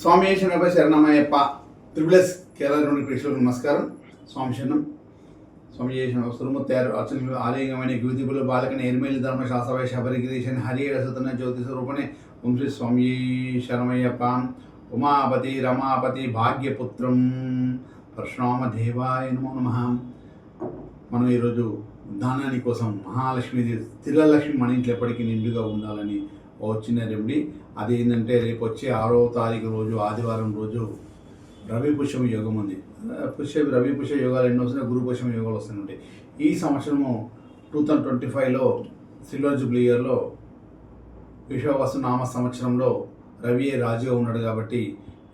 స్వామి శరణప శరణమయ్యప్ప త్రిబులస్ కేరళ నుండి ప్రేక్షకులకు నమస్కారం. స్వామి శరణం. స్వామి చేసిన సురుముత్తారు అర్చనలు ఆలయంగమైన జ్యోతిబులు బాలకని ఎనిమిది ధర్మ శాస్త్రవై శబరిగిరీషన్ హరి రసతన జ్యోతి స్వరూపణే ఓం శ్రీ స్వామి శరణమయ్యప్ప. ఉమాపతి రమాపతి భాగ్యపుత్రం పరశురామ దేవాయ నమో నమ. మనం ఈరోజు దానాని కోసం మహాలక్ష్మి తిరలక్ష్మి మన ఇంట్లో ఎప్పటికీ నిండుగా ఉండాలని ఓ రెమెడీ అది ఏంటంటే రేపు వచ్చే ఆరో తారీఖు రోజు ఆదివారం రోజు రవి పుష్యం యోగం ఉంది. పుష్య రవి పుష్య యోగాలు ఎన్నో వస్తున్నాయి? గురు పుష్యం యోగాలు వస్తుంటాయి ఈ సంవత్సరము టూ థౌజండ్ ట్వంటీ ఫైవ్లో సిల్వర్ జూబ్లీ ఇయర్లో విశ్వవాసు నామ సంవత్సరంలో రవి రాజుగా ఉన్నాడు కాబట్టి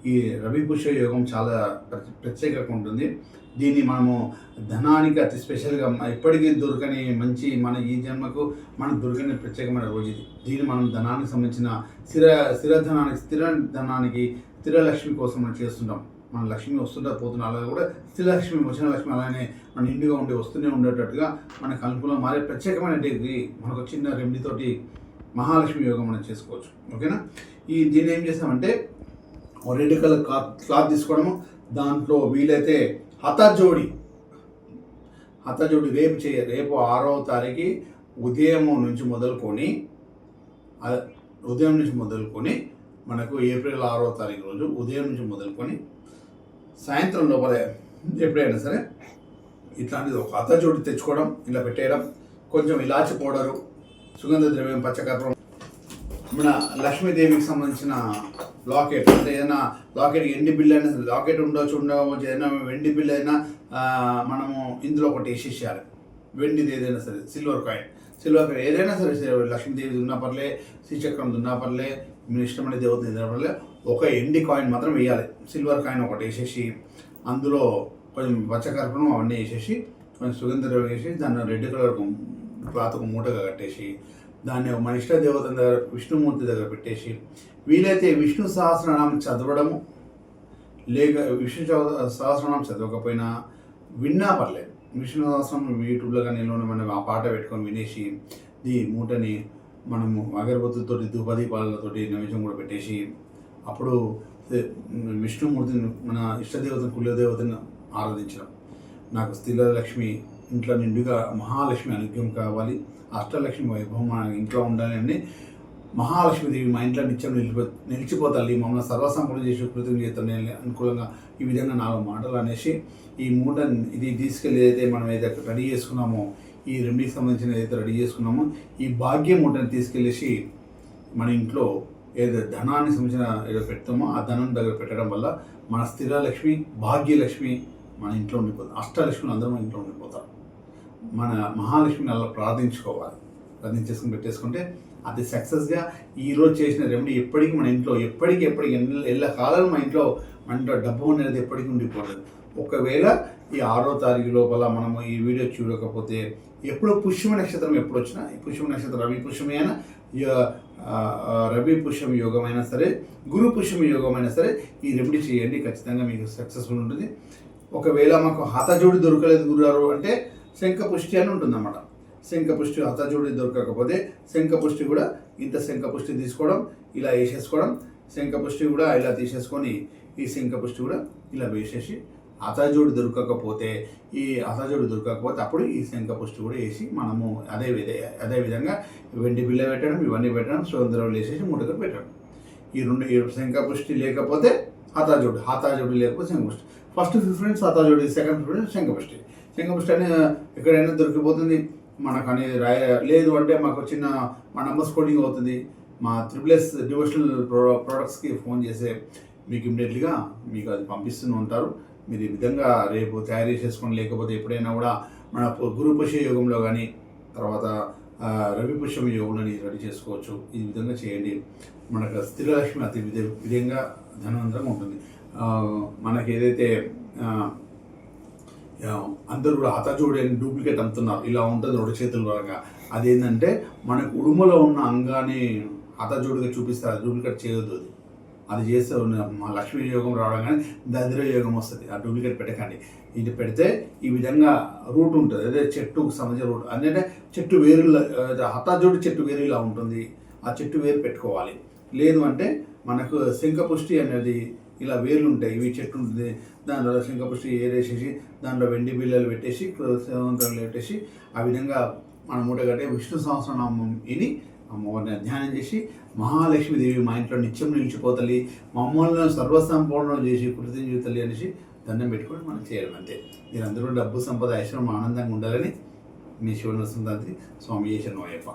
ఈ రవి పుష్య యోగం చాలా ప్ర- ప్రత్యేకంగా ఉంటుంది. దీన్ని మనము ధనానికి అతి స్పెషల్గా ఎప్పటికీ దొరకని మంచి మన ఈ జన్మకు మన దొరకని ప్రత్యేకమైన రోజు ఇది. దీన్ని మనం ధనానికి సంబంధించిన స్థిర స్థిరధనానికి స్థిర ధనానికి స్థిర లక్ష్మి కోసం మనం చేస్తుంటాం. మన లక్ష్మి వస్తుంటే పోతున్నా అలాగే కూడా స్థిరలక్ష్మి వచ్చిన లక్ష్మి అలానే మన ఇండిగా ఉండి వస్తూనే ఉండేటట్టుగా మనకు అనుకూలం మారే ప్రత్యేకమైన డిగ్రీ మనకు చిన్న రెమెడీతోటి మహాలక్ష్మి యోగం మనం చేసుకోవచ్చు. ఓకేనా? ఈ దీన్ని ఏం చేస్తామంటే రెడ్ కలర్ క్లాత్ క్లాత్ తీసుకోవడము. దాంట్లో వీలైతే హతజోడి హతజోడి రేపు చేయ రేపు ఆరో తారీఖు ఉదయం నుంచి మొదలుకొని ఉదయం నుంచి మొదలుకొని మనకు ఏప్రిల్ ఆరో తారీఖు రోజు ఉదయం నుంచి మొదలుకొని సాయంత్రం లోపల ఎప్పుడైనా సరే ఇట్లాంటిది ఒక హతజోడి తెచ్చుకోవడం ఇలా పెట్టేయడం కొంచెం ఇలాచి పౌడరు సుగంధ ద్రవ్యం పచ్చకర్పూరం మన లక్ష్మీదేవికి సంబంధించిన లాకెట్ అంటే ఏదైనా లాకెట్ ఎండి బిల్ అయినా సరే, లాకెట్ ఉండొచ్చు ఉండవచ్చు ఏదైనా వెండి బిల్ అయినా మనము ఇందులో ఒకటి వేసేసేయాలి వెండిది ఏదైనా సరే సిల్వర్ కాయిన్ సిల్వర్ కాయిన్ ఏదైనా సరే లక్ష్మీదేవి ఉన్నా పర్లే శ్రీచక్రం ఉన్నా పర్లే మీ ఇష్టమైన దేవత ఏదైనా పర్లే ఒక ఎండి కాయిన్ మాత్రం వేయాలి. సిల్వర్ కాయిన్ ఒకటి వేసేసి అందులో కొంచెం పచ్చకర్పూరం అవన్నీ వేసేసి కొంచెం సుగంధ ద్రవ్యం వేసి దాన్ని రెడ్ కలర్ క్లాత్ మూటగా కట్టేసి దాన్ని మన ఇష్ట దేవత దగ్గర విష్ణుమూర్తి దగ్గర పెట్టేసి వీలైతే విష్ణు సహస్రనామం చదవడము లేక విష్ణు చవ- సహస్రనామం చదవకపోయినా విన్నా పర్లేదు. విష్ణు సహస్రం యూట్యూబ్లో కానీ ఎన్నో మనం ఆ పాట పెట్టుకొని వినేసి ఈ మూటని మనము అగరబత్తులతోటి ధూపదీపాలతోటి నైవేద్యం కూడా పెట్టేసి అప్పుడు విష్ణుమూర్తిని మన ఇష్టదేవతను కులదేవతను ఆరాధించడం. నాకు స్థిర లక్ష్మి ఇంట్లో నిండుగా మహాలక్ష్మి అనుగ్రహం కావాలి. అష్టలక్ష్మి వైభవం మన ఇంట్లో ఉండాలి అని మహాలక్ష్మీదేవి మా ఇంట్లో నిత్యం నిలిపో నిలిచిపోతాలి మమ్మల్ని సర్వసంపూర్ణ చేసి కృతజ్ఞ చేస్తాను. అనుకూలంగా ఈ విధంగా నాలుగు మాటలు అనేసి ఈ మూట ఇది తీసుకెళ్ళి ఏదైతే మనం ఏదైతే రెడీ చేసుకున్నామో ఈ రెమెడీకి సంబంధించిన ఏదైతే రెడీ చేసుకున్నామో ఈ భాగ్య మూటని తీసుకెళ్ళేసి మన ఇంట్లో ఏదో ధనాన్ని సంబంధించిన ఏదో పెడతామో ఆ ధనం దగ్గర పెట్టడం వల్ల మన స్థిరలక్ష్మి భాగ్యలక్ష్మి మన ఇంట్లో ఉండిపోతుంది అష్టలక్ష్మిలు అందరూ మన ఇంట్లో ఉండిపోతారు. మన మహాలక్ష్మిని అలా ప్రార్థించుకోవాలి. ప్రార్థించేసుకుని పెట్టేసుకుంటే అది సక్సెస్గా ఈ రోజు చేసిన రెమెడీ ఎప్పటికీ మన ఇంట్లో ఎప్పటికీ ఎప్పటికీ ఎల్ల ఎల్ల కాలం మా ఇంట్లో మన ఇంట్లో డబ్బు అనేది ఎప్పటికీ ఉండిపోలేదు. ఒకవేళ ఈ ఆరో తారీఖు లోపల మనము ఈ వీడియో చూడకపోతే ఎప్పుడో పుష్యమ నక్షత్రం ఎప్పుడు వచ్చినా ఈ పుష్యమ నక్షత్రం రవి పుష్యమి అయినా రవి పుష్యం యోగమైనా సరే గురు పుష్యం యోగమైనా సరే ఈ రెమెడీ చేయండి. ఖచ్చితంగా మీకు సక్సెస్ఫుల్ ఉంటుంది. ఒకవేళ మాకు హతజోడి దొరకలేదు గురుగారు అంటే శంఖపుష్టి అని ఉంటుందన్నమాట. శంఖపుష్టి పుష్టి దొరకకపోతే శంఖపుష్టి కూడా ఇంత శంఖపుష్టి తీసుకోవడం ఇలా వేసేసుకోవడం శంఖపుష్టి కూడా ఇలా తీసేసుకొని ఈ శంఖపుష్టి కూడా ఇలా వేసేసి అతజోడి దొరకకపోతే ఈ అతజోడి దొరకకపోతే అప్పుడు ఈ శంఖపుష్టి కూడా వేసి మనము అదే విధ అదే విధంగా వెండి బిల్ల పెట్టడం ఇవన్నీ పెట్టడం సుగంధరాలు వేసేసి మూటగా పెట్టడం. ఈ రెండు ఈ శంఖపుష్టి లేకపోతే హతాజోడి హతాజోడి లేకపోతే శంఖపుష్టి. ఫస్ట్ ప్రిఫరెన్స్ హతాజోడి సెకండ్ ప్రిఫరెన్స్ శంఖపుష్టి. సింగం శంఖ ఎక్కడైనా దొరికిపోతుంది. మనకు అనేది రాయ లేదు అంటే మాకు చిన్న మా నంబర్స్ కోడింగ్ అవుతుంది. మా త్రిపుల్ ఎస్ డివోషనల్ ప్రో ప్రోడక్ట్స్కి ఫోన్ చేసే మీకు ఇమ్మీడియట్లీగా మీకు అది పంపిస్తూనే ఉంటారు. మీరు ఈ విధంగా రేపు తయారు చేసుకొని లేకపోతే ఎప్పుడైనా కూడా మన గురు పుష్య యోగంలో కానీ తర్వాత రవి పుష్యం యోగంలో రెడీ చేసుకోవచ్చు. ఈ విధంగా చేయండి. మనకు స్త్రీలక్ష్మి అతి విధ విధంగా ధనవంతంగా ఉంటుంది. మనకి ఏదైతే అందరూ కూడా హతజోడి అని డూప్లికేట్ అమ్ముతున్నారు. ఇలా ఉంటుంది రెండు చేతుల పరంగా అదేంటంటే మనకు ఉడుమలో ఉన్న అంగాన్ని హతజోడిగా చూపిస్తారు డూప్లికేట్ చేయొద్దు అది. అది చేస్తే మా లక్ష్మీ యోగం రావడం కానీ దరిద్ర యోగం వస్తుంది. ఆ డూప్లికేట్ పెట్టకండి. ఇది పెడితే ఈ విధంగా రూట్ ఉంటుంది. అదే చెట్టుకు సంబంధించిన రూట్. అంటే చెట్టు వేరులా హతాజోడి చెట్టు వేరు ఇలా ఉంటుంది. ఆ చెట్టు వేరు పెట్టుకోవాలి. లేదు అంటే మనకు శంఖపుష్టి అనేది ఇలా వేర్లు ఉంటాయి ఇవి చెట్టు ఉంటుంది దానిలో శంఖపుష్టి ఏరేసేసి దాంట్లో వెండి బిళ్ళలు పెట్టేసి సేవంతరాలు పెట్టేసి ఆ విధంగా మన మూట కట్టే విష్ణు సహస్రనామం విని అమ్మవారిని ధ్యానం చేసి మహాలక్ష్మీదేవి మా ఇంట్లో నిత్యం నిలిచిపోతలి మమ్మల్ని సర్వసంపూర్ణం చేసి కృతజ్ఞతలి అనేసి దండం పెట్టుకొని మనం చేయడం అంతే. మీరందరూ డబ్బు సంపద ఐశ్వర్యం ఆనందంగా ఉండాలని మీ శివనరసింహాద్రి స్వామి శరణమయ్యప్ప